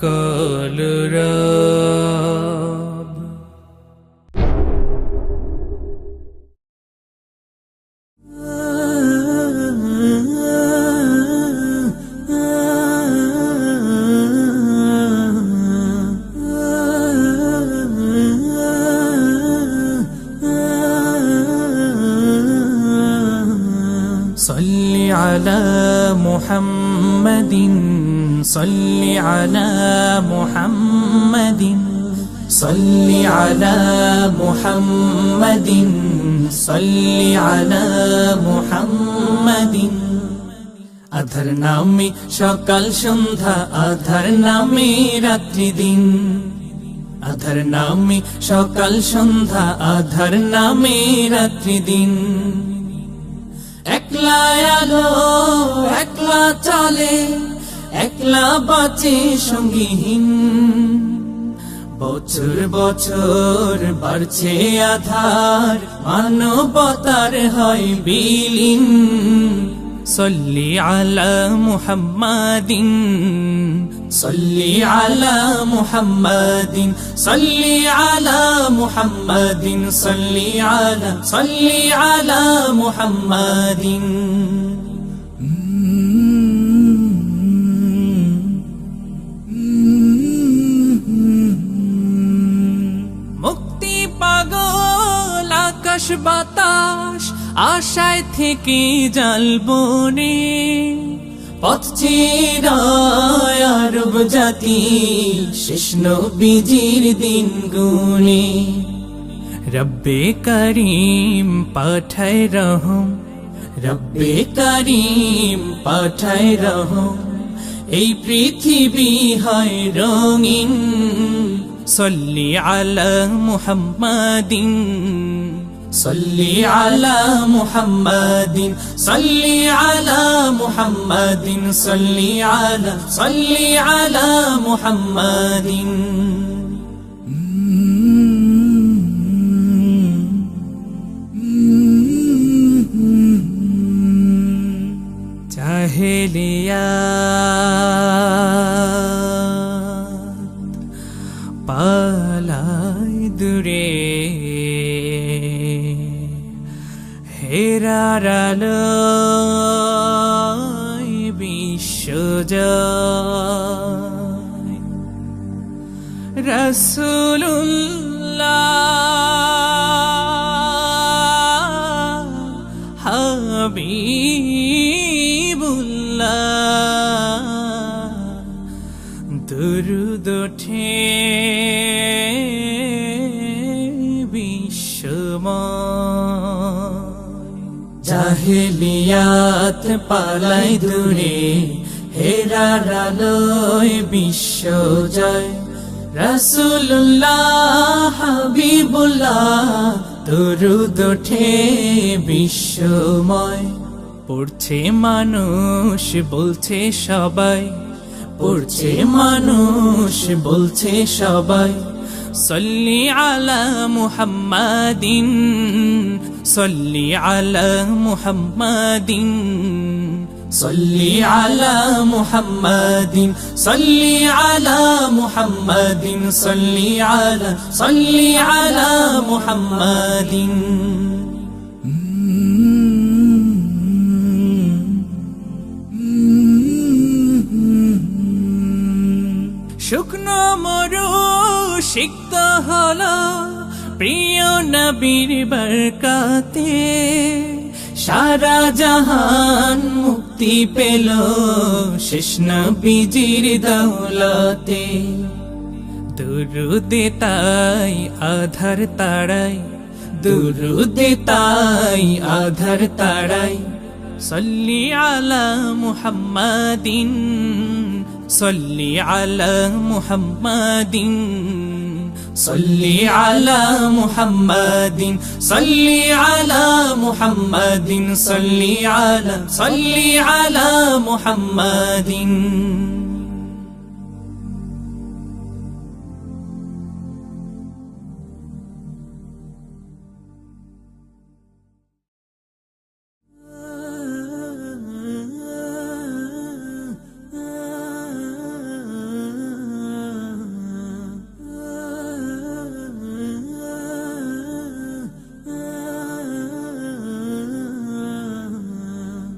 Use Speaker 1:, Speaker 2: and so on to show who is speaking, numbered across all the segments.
Speaker 1: কলরব صل على محمد صل على محمد صل على محمد صل على محمد আধার নামে সকাল সন্ধ্যা আধার নামে রাত্রি দিন আধার নামে সকাল সন্ধ্যা আধার নামে রাত্রি দিন একলা আলো একলা চলে একলা বাঁচে সঙ্গীহীন। বছর বছর বাড়ছে আধার, মানবতার হয় বিলীন। সল্লি আলা মুহাম্মাদিন, সল্লি আলা মুহাম্মাদিন, সল্লি আলা মুহাম্মাদিন, সল্লি আলা সল্লি আলা মুহাম্মাদিন। আকাশ বাতাস, আশায় থেকে জালবনে পথ আরব জাতি কৃষ্ণ বিজির দিন গুনে। রব্বে করিম পাঠায় রহম, রব্বে করিম পাঠায় রহম। এই পৃথিবী হয় রঙিন, সল্লি আলা মুহাম্মাদিন। সল্লি আলা মুহাম্মাদিন সল্লি আলা মুহাম্মাদিন সল্লি আলা সল্লি আলা মুহাম্মাদিন চাহেলিয়া হেরারালো বিশ্ব রসুল্লাহ হাবিবুল্লাহ। দুরুদ ওঠে জাহেলিয়াত পালাই দূরে হেরার আলোয় বিশ্ব জয়। রসুল্লাহ হাবিবুল্লাহ, দুরুদ ওঠে বিশ্বময়। পড়ছে মানুষ, বলছে সবাই। পড়ছে মানুষ, বলছে সবাই। সল্লি আলা মুহাম্মাদিন সল্লি আলা মুহাম্মাদিন সল্লি আলা মুহাম্মাদিন সল্লি আলা মুহাম্মাদিন সল্লি আলা সল্লি আলা মুহাম্মাদিন শুকনো মরু সিক্ত হল প্রিয় নবীর বরকাতে সারা জাহান মুক্তি পেল শেষ নবীজির দৌলতে। দুরুদে তাই আধার তাড়াই, দুরুদে তাই আধার তাড়াই। সল্লি আলা মুহাম্মাদিন, সল্লি আলা মুহাম্মাদিন। সল্লি আলা মুহাম্মাদিন সল্লি আলা মুহাম্মাদিন সল্লি আলা সল্লি আলা মুহাম্মাদিন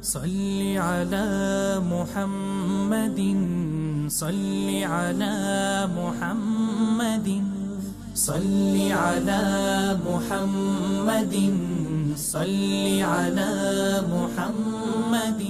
Speaker 1: صل على محمد صل على محمد صل على محمد صل على محمد.